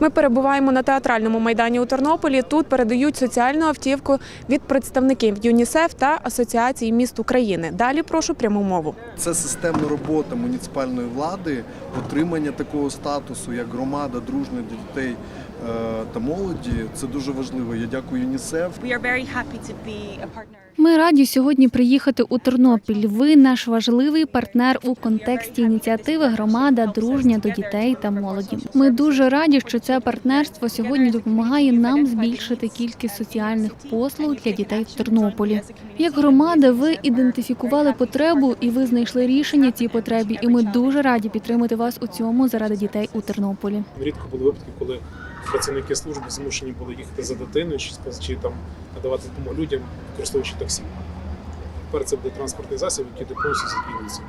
Ми перебуваємо на театральному майдані у Тернополі. Тут передають соціальну автівку від представників ЮНІСЕФ та Асоціації міст України. Далі прошу пряму мову. Це системна робота муніципальної влади, отримання такого статусу, як громада дружня для дітей е, та молоді. Це дуже важливо. Я дякую ЮНІСЕФ. Ми раді сьогодні приїхати у Тернопіль. Ви наш важливий партнер у контексті ініціативи Громада дружня до дітей та молоді. Ми дуже раді, що це партнерство сьогодні допомагає нам збільшити кількість соціальних послуг для дітей в Тернополі. Як громада, ви ідентифікували потребу і ви знайшли рішення цій потребі. І ми дуже раді підтримати вас у цьому заради дітей у Тернополі. Рідко були випадки, коли працівники служби змушені були їхати за дитиною чи, чи там надавати допомогу людям, використовуючи таксі. Тепер це буде транспортний засіб, який повністю задіюється.